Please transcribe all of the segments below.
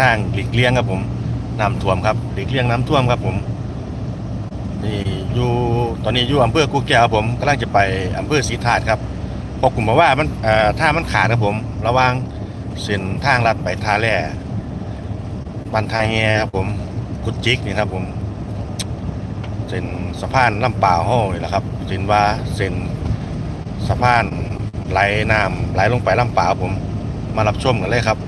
ทางหลีกเลี่ยงครับผมน้ำท่วมครับหลีกเลี่ยงน้ำท่วมครับผมนี่อยู่ตอนนี้อยู่อำเภอกูแก้วครับผมกำลังจะไปอำเภอศรีธาตุครับเพอกลุ่มมาว่ามันเอ่อถ้ามันขาดครับผม ระว่างเส้นทางลัดไปท่าแร่บันทายแงครับผมกุดจิกนี่ครับผมเส้นสะพานลำป่าห้องนี่แหละครับเส้นว่าเส้นสะพานไหลน้ำไหลลงไปลำป่าครับผม มารับชมกันเลยครับ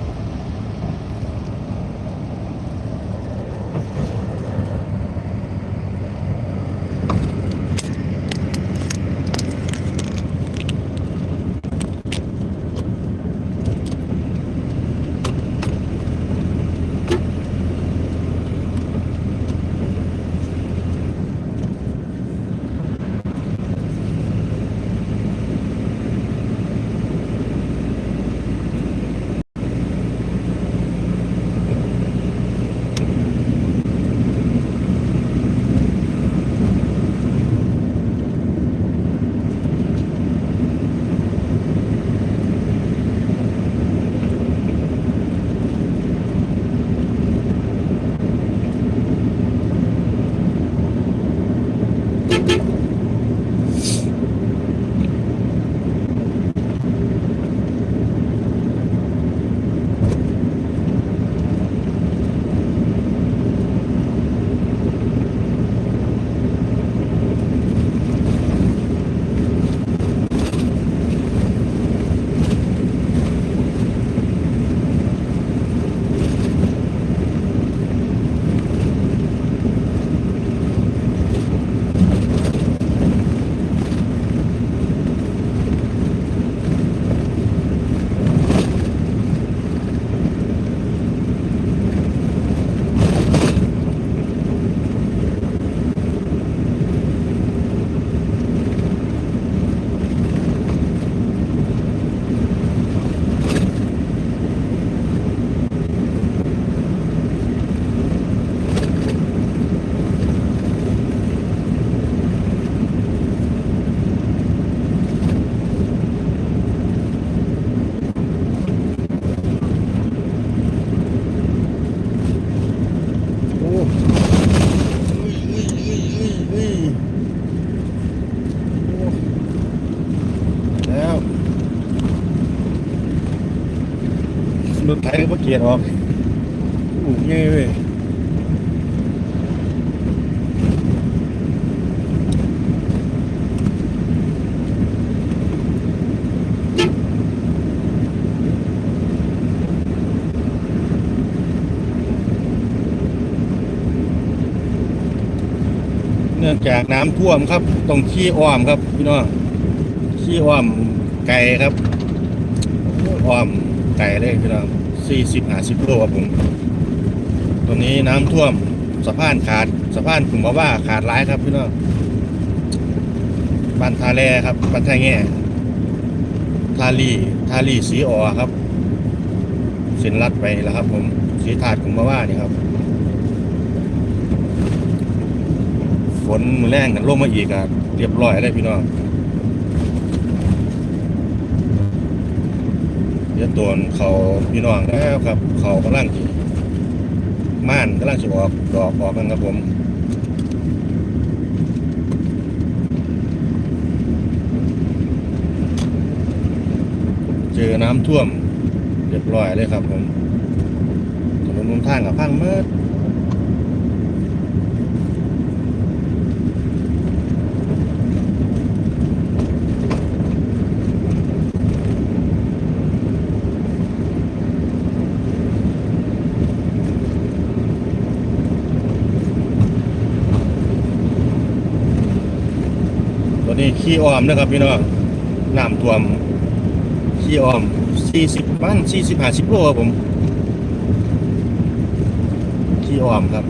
กียร์ออกโอ้เงี้ยเว้ยเนื่องจากน้ำท่วมครับต้องขี้อ้อมครับพี่น้องขี้อ้อมไก่ครับอ้อมไก่เลยพี่น้อง สี่สิบห้าสิบโลครับผมตรงนี้น้ำท่วมสะพานขาดสะพานกลุ่มว่าขาดร้ายครับพี่น้องบ้านทาแลครับบ้านท่าแง่ทาลีทาลีสีอ่อครับส้นลัดไปแล้วครับ ผมสีถาดกลุ่มว่านี่ครับฝนแรงกันลงมาอีกอะเรียบร้อยเลยพี่น้อง เดี๋ยวตัวเขาพี่น้องแล้วครับ เขากำลังจีม่านกำลังจะออกดอกออกกันครับผมเจอน้ำท่วมเรียบร้อยเลยครับผมถนนหนทางกับพังเมื่อ ขี้ออมนะครับพี่น้องน้ำท่วมขี้ออม40บ้าน40 50โลครับผมขี้ออมครับ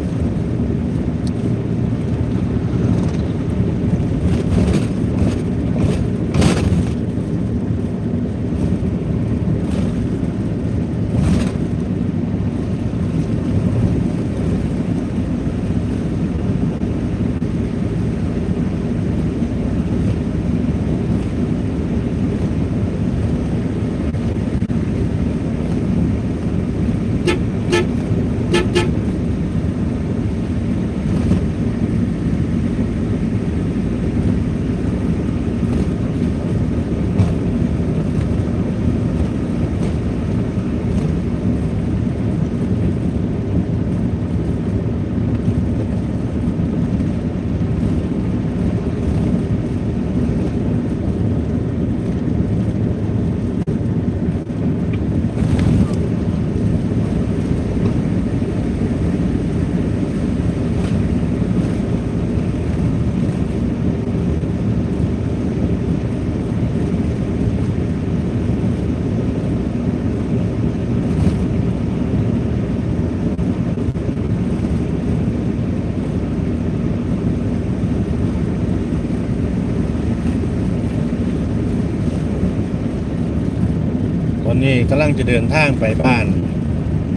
นี้กำลังจะเดินทางไปบ้าน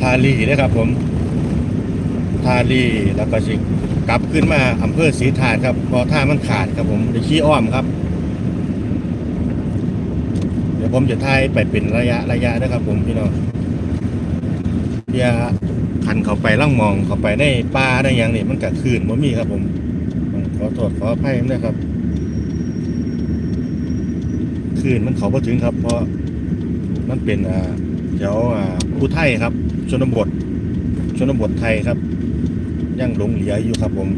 ทาลีนะครับผมทาลีแล้วก็สิกลับขึ้นมาอำเภอศรีถาดครับพอท่ามันขาดครับผมไปขี้อ้อมครับ เดี๋ยวผมจะทายไปเป็นระยะระยะนะครับ ผมพี่น้องเดี๋ยวขันเขาไปล่องมองเขาไปได้ปลาได้หยังนี่มันกัคืนบ่มีครับ ผมขอโทษขออภัยด้วยครับ คืนมันเขาพอถึงครับ เพราะ มันเป็นอ่าแถวอ่าผู้ไทยครับ ชนบท ชนบทไทยครับ ยังหลงเหลืออยู่ครับผม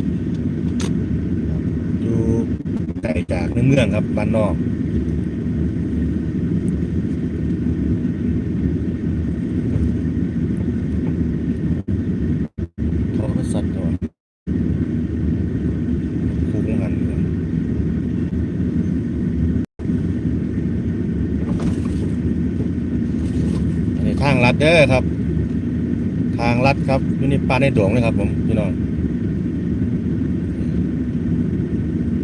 อยู่ไกลจากในเมืองครับบ้านนอกเขาก็สัตว์ตัวคู่กันครับ อันนี้ทางลั ดเด้อครับ ทางลัดครับอยู่ในป่าในดวงเลยครับ ผมพี่น้อง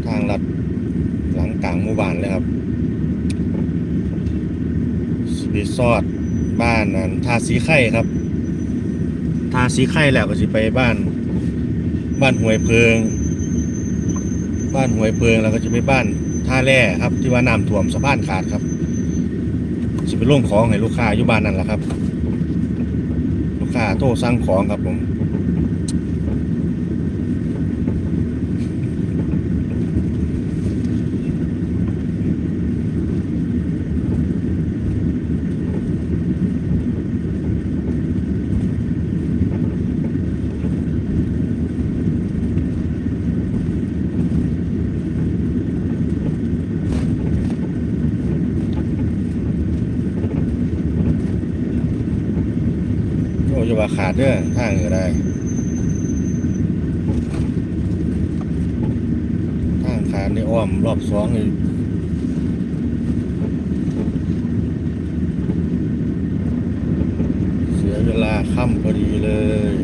ทางลัดหลังกลางหมู่บ้านเลยครับสปีซอดบ้านนั้นทาสีไข่ครับ ทาสีไข่แล้วก็สิไปบ้าน บ้านห้วยเพิง บ้านห้วยเพิงแล้วก็จะไปบ้านท่าแร่ครับ ที่ว่าน้ำท่วมสะพานขาดครับสิไปลงของให้ลูกค้าอยู่บ้านนั่นแหละครับ ค้าโทรสั่งของครับผม ขาดเด้อทางก็ได้ทางขาดในอ้อมรอบสองนี่เสียเวลาค่ำพอดีเลย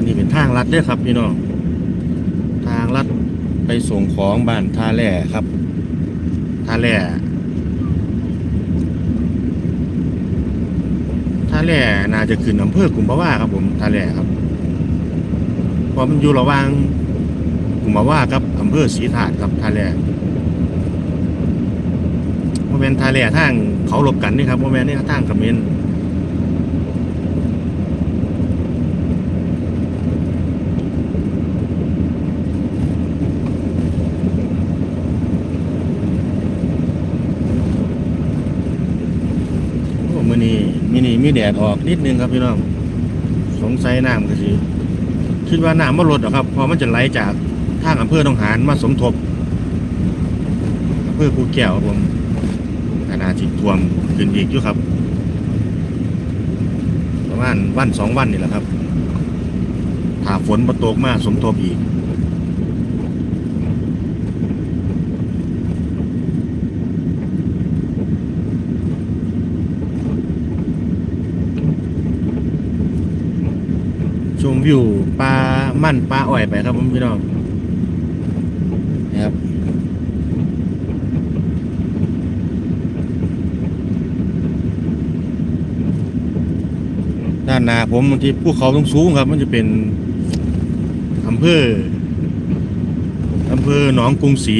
นนี้เป็นทางลัดเด้อครับพี่น้องทางลัดไปส่งของบ้านท่าแร่ครับท่าแร่ แหล่น่าจะขึ้นอำเภอกุมภาวะครับผมท่าแร่ครับเพราะมันอยู่ระหว่างกุมภาวะกับอำเภอศรีถาดครับท่าแร่โมเมนท่าแร่ทางเขาหลบกันนี่ครับโมเมนนี่ทางกระเขมนต์โอ้มือนี้ มินี่แดดออกนิดนึงครับพี่น้อง สงสัยน้ำก็สิคิดว่าน้ำมันลดหรอครับเพอมันจะไหลจากทางอำเภอหนองหานมาสมทบอำเภอภูแก้วครับผมขนาดจิตท่วมขึ้นอีกอยู่ครับ ประมาณวันสองวันนี่แหละครับถ้าฝนมาตกมาสมทบอีก วิวปลามั่นปลาอ่อยไปครับผมพี่น้องนะครับด้านหน้าผมที่ภูเขาตรงสูงครับ มันจะเป็นอำเภออำเภอหนองกรุงศรี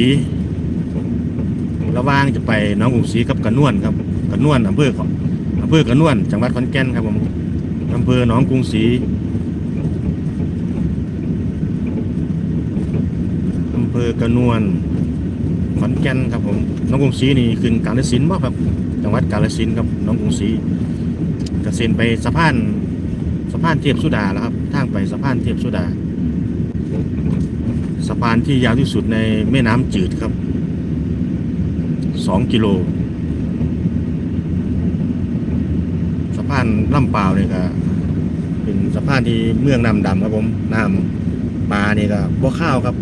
ระว่างจะไปหนองกรุงศรีกับกระนวนครับกระนวนอำเภอองอำเภอกระนวนจังหวัดขอนแก่นครับผมอำเภอหนองกรุงศรี อำเภอกระนวนขอนแก่นครับผมน้องกรุงศรีนี่ขึ้นกาฬสินธุ์บ่ครับ จังหวัดกาฬสินธุ์ครับน้องกรุงศรีกระเซ็นไปสะพานสะพานเทียบสุดาแล้วครับทางไปสะพานเทียบสุดาสะพานที่ยาวที่สุดในแม่น้ำจืดครับสองกิโลสะพานลำปล่าเนี่ยก็เป็นสะพานที่เมืองน้ำดำครับผมน้ำปลาเนี่ยก็บ่ข้าวครับ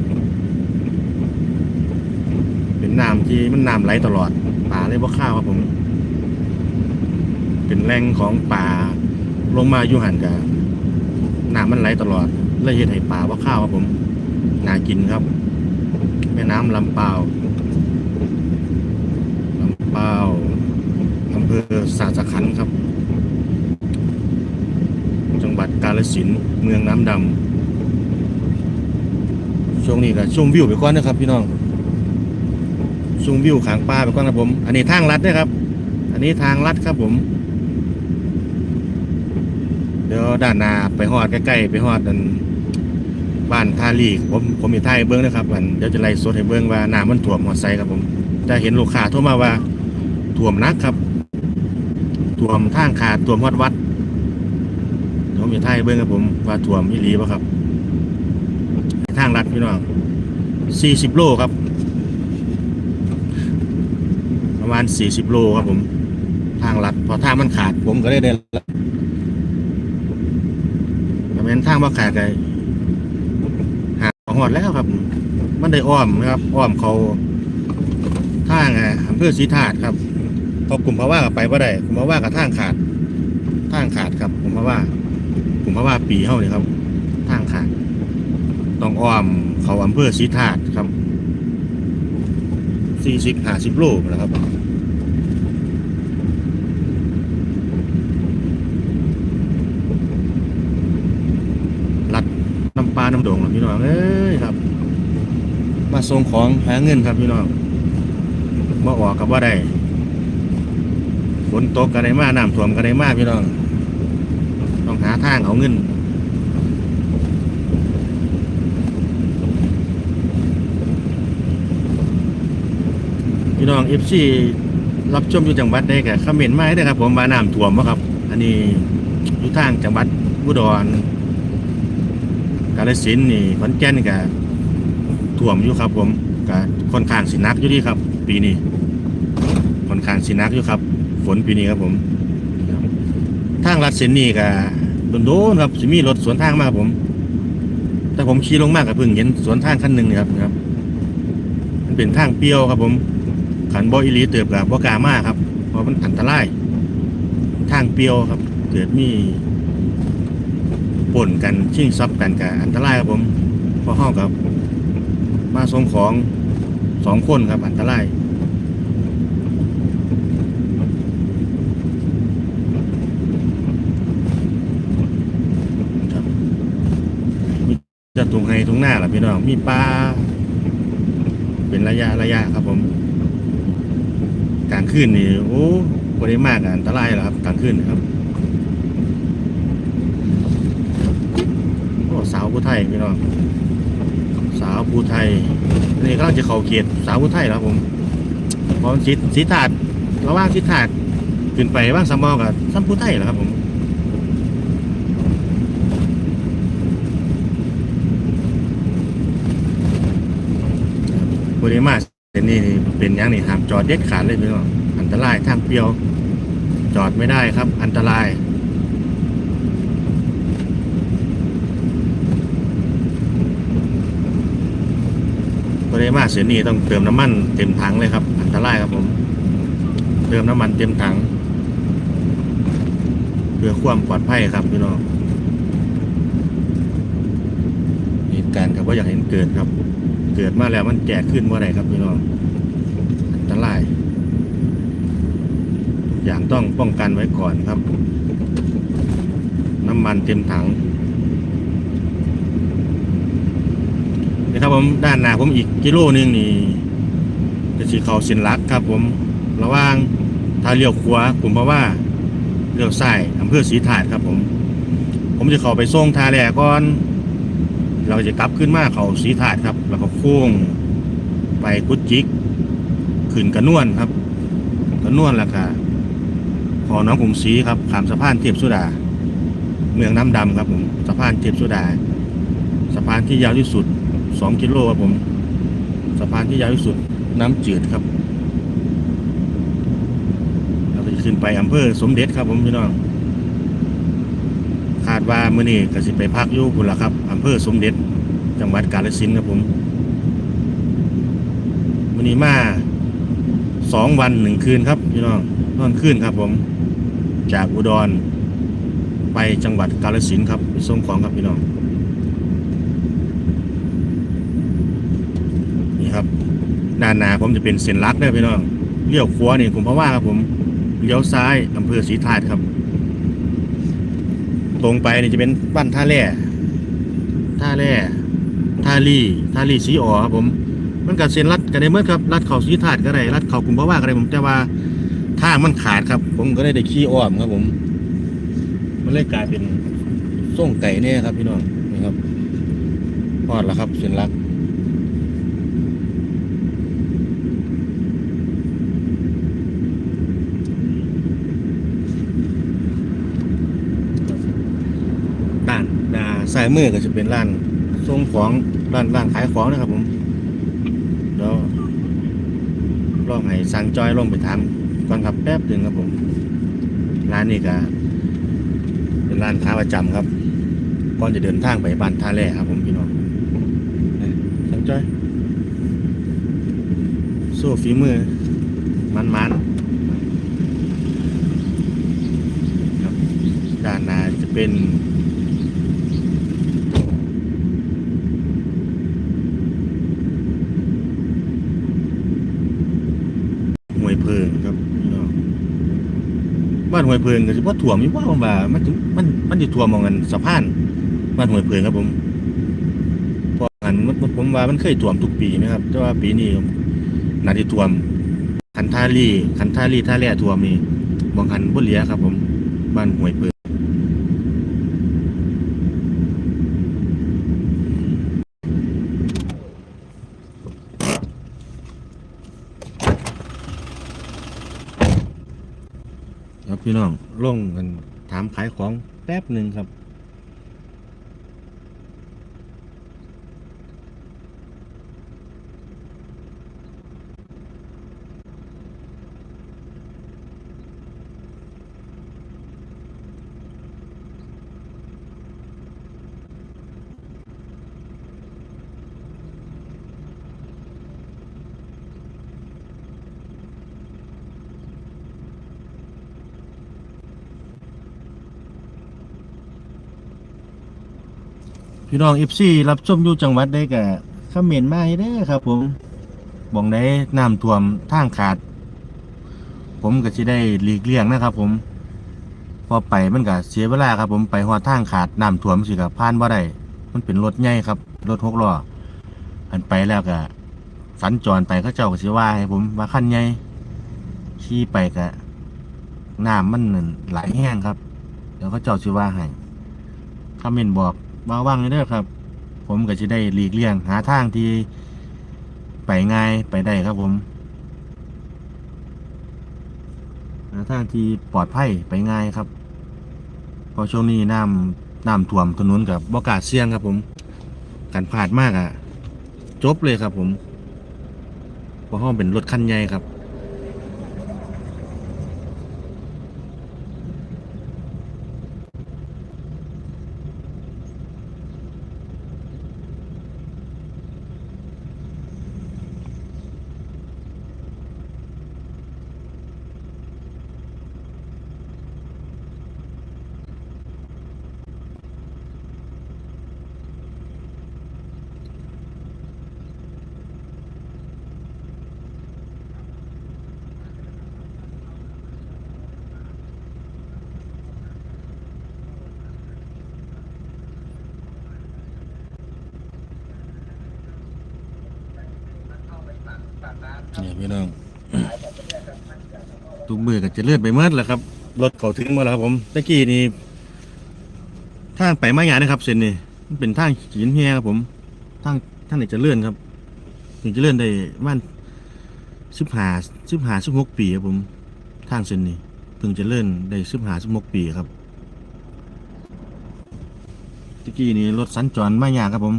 ที่มันน้ำไหลตลอด ป่าเลยบ่ข้าวครับผม เป็นแหล่งของป่าลงมาอยู่หันกับน้ำมันไหลตลอดเลยเฮ็ดให้ป่าบ่ข้าวครับผมน่ากินครับ แม่น้ำลำเปาวลำเปาวอำเภอสาสะขันครับ จังหวัดกาฬสินธุ์เมืองน้ำดำช่วงนี้ก็ชมวิวไปก่อนนะครับพี่น้อง ชมวิวขางป่าไปก่อนครับผม อันนี้ทางลัดนะครับ อันนี้ทางลัดครับผม เดี๋ยวด้านหน้าไปฮอดใกล้ๆไปฮอดอันบ้านทาลีผมผมมีท่ายเบิ้องนะครับอันเดี๋ยวจะไล่สดให้เบิ้องว่าน้ำมันท่วมหอดไซครับผมจะเห็นลูกค้าโทรมาว่าท่วมนักครับท่วมทางขาดท่วมฮอดวัดเดี๋ยวผมมีท่ายเบิ้องครับผมว่าท่วมอีหลีบ่ครับทางลัดพี่น้อง40 โลครับ ประมาณ40โลครับผม ทางลัดพอทางมันขาดผมก็ได้เดินแต่เป็นทางบ่ขาดไกหาหอดแล้วครับ มันได้อ้อมนะครับ อ้อมเขาทางอำเภอศรีธาตุครับพอกลุ่มพะว่ากับไปบ่าได้กลุ่มพะว่ากับทางขาดทางขาดครับกลุ่มพะว่ากลุ่มพะว่าปีเฮานี่ครับทางขาดต้องอ้อมเขาอำเภอศรีธาตุครับสี่สิบห้าสิบโลนะครับ ลัด น้ำดงครับพี่น้องเอ้ยครับ มาส่งของหาเงินครับพี่น้องมาออกกับว่าได้ฝนตกก็ได้มากน้ำท่วมก็ได้มากพี่น้อง ต้องหาทางเอาเงินพี่น้องเอฟซีรับชมอยู่จังหวัดได้กับคอมเมนต์มาให้ได้ครับ ผมมาน้ำท่วมวะครับ อันนี้อยู่ทางจังหวัดอุดร กาลสินนี่ขอนแก่นก็ท่วมอยู่ครับ ผมก็ค่อนข้างสินักอยู่ที่ครับ ปีนี้ค่อนข้างสินักอยู่ครับ ฝนปีนี้ครับผมทางลัดเส้นนี้ก็โดนๆครับสิมีรถสวนทางมาครับผม แต่ผมขี่ลงมากกับเพิ่งเห็นสวนทางคันหนึ่งครับนะครับ มันเป็นทางเปรี้ยวครับผมขันบออิลีเติบกับบกามาครับ เพราะมันอันตราย ทางเปรี้ยวครับ เกิดมี ป่นกันชิงทรัพย์กันกับอันตรายครับผมพราะห้องกับมาส่งของสองคนครับอันตรายมีจะตรงไฮตรงหน้าล่ะพี่น้องมีปลาเป็นระยะระยะครับผมกลางคืนนี่โอ้บริมากอะอันตรายแล้วครับกลางคืนครับ โอ้สาว ผู้ไทยพี่น้องสาวผู้ไทยนนี้ก็จะเข้าเขตสาวผู้ไทยแล้วผมพราะสิสีถาดระว่างสีถาดขึ้นไปว่างสมมอกับซ้ำผู้ไทยแล้วครับผมบริมาเส้นนี้เป็นอย่างนี้ห้ามจอดเด็ดขาดเลยพี่น้องอันตรายทางเปรียว จอดไม่ได้ครับ อันตราย บริมาเสียนี่ต้องเติมน้ำมันเต็มถังเลยครับ อันตรายครับผม เติมน้ำมันเต็มถังเพื่อความปลอดภัยครับพี่น้องเหตุการณ์ครับว่าอยากเห็นเกิดครับ เกิดมาแล้วมันแก่ขึ้นเมื่อไรครับพี่น้องอันตรายอย่างต้องป้องกันไว้ก่อนครับ น้ำมันเต็มถัง นะครับผมด้านหน้าผมอีกกิโลนึงนี่จะสีเขาส้นลักครับ ผมระว่างทางเลี้ยวขวาผมเพราะว่าเลี้ยวซ้ายอำเภอศรีถาดครับ ผม ผมจะเข้าไปส่งทาแหลก่อน เราจะกลับขึ้นมาเขาศรีถาดครับ แล้วก็โค้งไปกุดจิกขึ้นกระนวนครับกระนวนแล้วก็ขอน้องกรุงศรีครับขามสะพานเทียบสุดา เมืองน้ำดำครับผมสะพานเทียบสุดา สะพานที่ยาวที่สุด สองกิโลครับผมสะพานที่ยาวที่สุดน้ำจืดครับเราจะขึ้นไปอำเภอสมเด็จครับผมพี่น้องคาดว่าเมื้อนี้ก็สิไปพักอยู่พุ่นละครับอำเภอสมเด็จจังหวัดกาฬสินธุ์ครับผมมื้อนี้มาสองวันหนึ่งคืนครับพี่น้องนอนคืนครับผม จากอุดร ไปจังหวัดกาฬสินธุ์ครับไปส่งของครับพี่น้อง นี่ครับ ด้านหน้าผมจะเป็นเส้นลักเด้พี่น้องเลี้ยวขวานี่ผมเพราะว่าครับผมเลี้ยวซ้ายอำเภอศรีธาตุครับ ตรงไปนี่จะเป็นบ้านท่าแร่ท่าแร่ท่าลี่ท่าลี่สีอ๋อครับผมมันกับเส้นลัดก็ได้เมื่อครับลัดเขาศรีธาตุก็ได้ลัดเขากลุ่มเพราะว่าก็ได้ผมแต่ว่าทางมันขาดครับ ผมก็ได้ได้ขี่อ้อมครับผม มันเลยกลายเป็นส่งไก่เนี่ยครับพี่น้องนี่ครับพอดแล้วครับเส้นลัก ด้าน ด้านซ้ายมือก็จะเป็นร้านส่งของร้านร้านขายของนะครับผมเดี๋ยวลองให้สั่งจอยลงไปทำก่อนครับแป๊บหนึ่งครับผม ร้านนี้ก็เป็นร้านค้าประจำครับก่อนจะเดินทางไปบ้านท่าแร่ครับผมพี่น้องสั่งจอยโซ่ฝีมือมันมันครับด้านหน้าจะเป็น ห้วยเพิงครับพี่น้องบ้านห้ วยเพลิงก็สิว่าถ่วมอยู่ว่าผมว่ามันถึงมันมันสิถ่วมมองกันสะพานบ้านห้วยเพลิงครับผมเพราะงั้นมันผมว่ามันเคยถ่วมทุกปีนะครับ แต่ว่าปีนี้น่าจะถ่วมคันท่าลี่คันท่าลี่ท่าแร่ถ่วมนี่บางคันบ่เหลียครับ ผมบ้านห้วยเพลิง น้องลงกันถามขายของแป๊บหนึ่งครับ พี่น้องเอฟซีรับชมอยู่จังหวัดได้กะคอมเมนต์มาให้เด้อครับ ผมบองได้น้ำท่วมทางขาด ผมก็สิได้หลีกเลี่ยงนะครับ ผม พอไปมันก็เสียเวลาครับ ผมไปหอดทางขาดน้ำท่วมสิกับผ่านบ่ได้มันเป็นรถใหญ่ครับรถหกล้ออันไปแล้วก็สัญจรไปเขาเจ้าก็สิว่าให้ผมว่าคันใหญ่ขี่ไปก็น้ำมันนั่นไหลแห้งครับ เดี๋ยวเขาเจ้าสิว่าให้คอมเมนต์บอก มาว่างเลยเด้อครับ ผมก็จะได้หลีกเลี่ยงหาทางที่ไปง่ายไปได้ครับผมหาทางที่ปลอดภัยไปง่ายครับพราะช่วงนี้น้ำน้ำท่วมถนนกับบกาศเสี่ยงครับผมการพลาดมากอะ่ะ จบเลยครับผมเพราะห้องเป็นรถคันใหญ่ครับ นี่พี่น้องทุกมือก็จะเลื่อนไปเมื่อแหละครับ รถเขาถึงมาแล้วครับผมตะกี้นี่ทางไปมาหยานะครับเส้นนี่มันเป็นทางหินเฮียครับผมทางทางไหนจะเลื่อนครับถึงจะเลื่อนได้ประมันสิบหาสิบหาสิบหกปีครับผม ทางเส้นนี้เพิ่งจะเลื่อนได้สิบหาสิบหกปีครับตะกี้นี่รถสัญจรมาหยาครับผม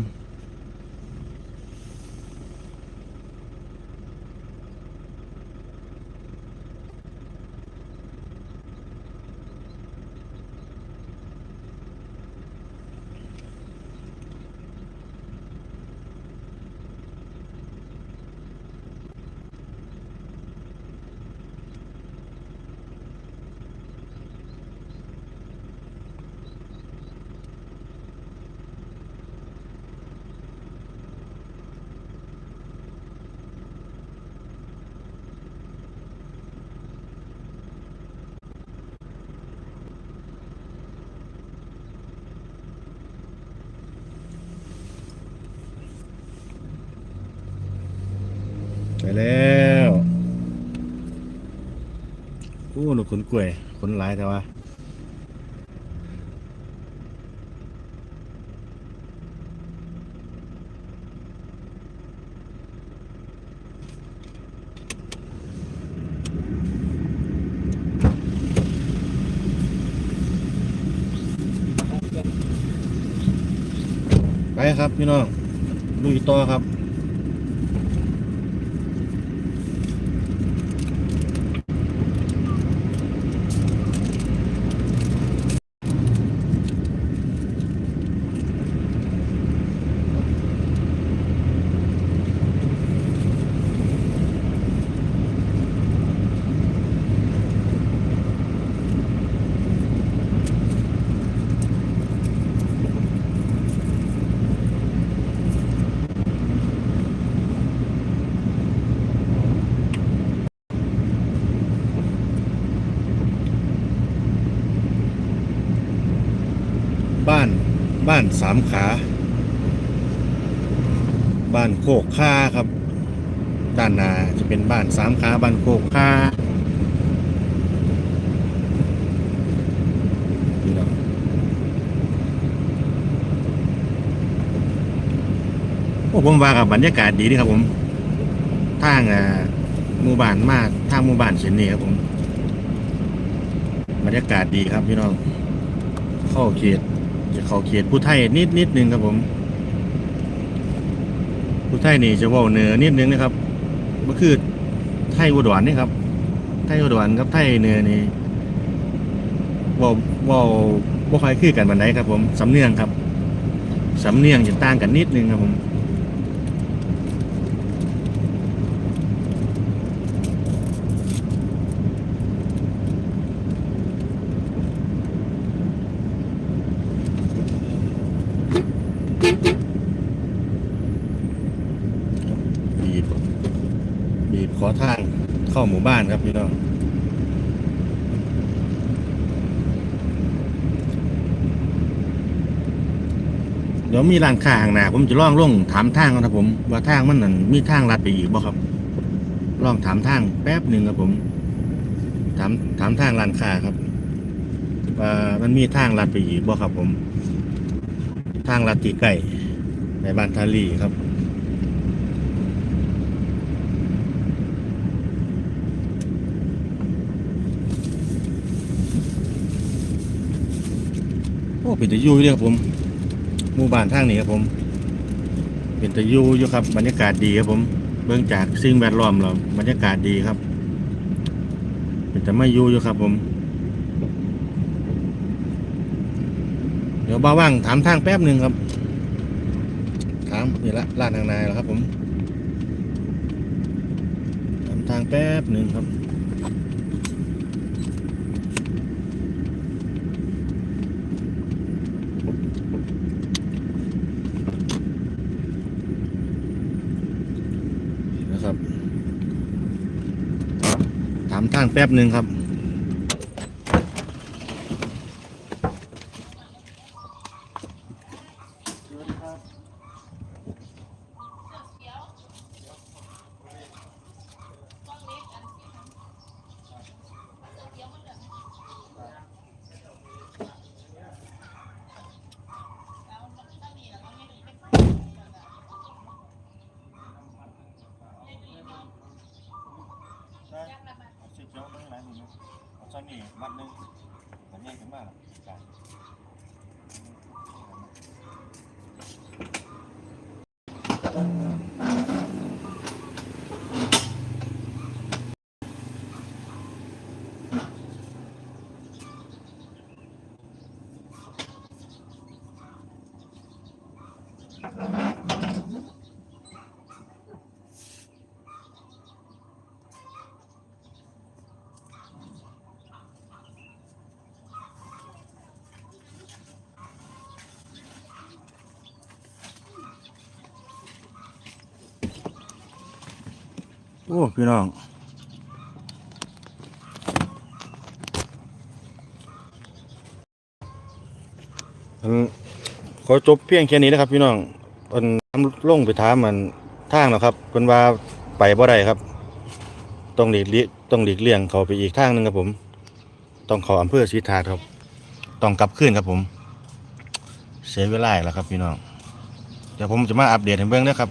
หนูขนกล้วยขนหลายแต่ว่าไปครับพี่น้องลุยต่อครับานบ้านสามขา บ้านโคกค่าครับ ด้านหน้าจะเป็นบ้านสามขาบ้านโคกค่าพี่น้องโอ้ผมว่ากับบรรยากาศดีนี่ครับผมทางอ่าหมู่บ้านมากทางหมู่บ้านเช่นนี้ครับผม บรรยากาศดีครับพี่น้องเข้าเขตจะเข้าเขตผู้ไทยนิดนิดนึงครับผม ผู้ไทยนี่จะว่าเนือนิดนึงนะครับก็คือไทยอุดรนี่ครับ ไทยอุดรกับไทยเนือนี่ว่าว่าบ่ค่อยคือกันบันไดครับ ผมสำเนียงครับสำเนียงจะต่างกันนิดนึงครับผม บีบบีบขอทางเข้า หมู่บ้านครับพี่น้องเดี๋ยวมีร้านค้าข้างหน้าผมจะล่องล่งถามทางครับผม ว่าทางมันนั่นมีทางลัดไปอีกบ่ครับลองถามทางแป๊บหนึ่งครับผม ถามถามทางร้านค้าครับว่ามันมีทางลัดไปอีกบ่ครับผม ทางลัดตีไก่ในบ้านทาลีครับ โอ้เป็นตะยูเลยครับผมหมู่บ้านทางนี้ครับผม เป็นตะยูอยู่ครับ บรรยากาศดีครับผม เบื้องจากสิ่งแวดล้อมเราบรรยากาศดีครับ เป็นแต่ไม่ยูอยู่ครับ ผม เดี๋ยวบ้าว่างถามทางแป๊บหนึ่งครับ ถามนี่ละลาดทางนายแล้วครับ ผมถามทางแป๊บหนึ่งครับ ถามทาง แป๊บหนึ่งครับเอาสีเขียวเบิ่งหลายหนึ่งเอาซ้ำนี่มัดหนึ่งผมแยกขึ้นมาหรอจ้ะ โอ้ พี่น้องอันขอจบเพียงแค่นี้นะครับ พี่น้อง อันทำลงไปถามมันทางแล้วครับเป็นว่าไปบ่ได้ครับ ต้องหลีกเลี่ยต้องหลีกเลี่ยงเขาไปอีกทางหนึงครับผม ต้องเขออำเภอศรีธาตุครับ ต้องกลับขึ้นครับผม เสียเวลาแล้วครับพี่น้อง เดี๋ยวผมจะมาอัปเดตให้เบิ่งนะครับ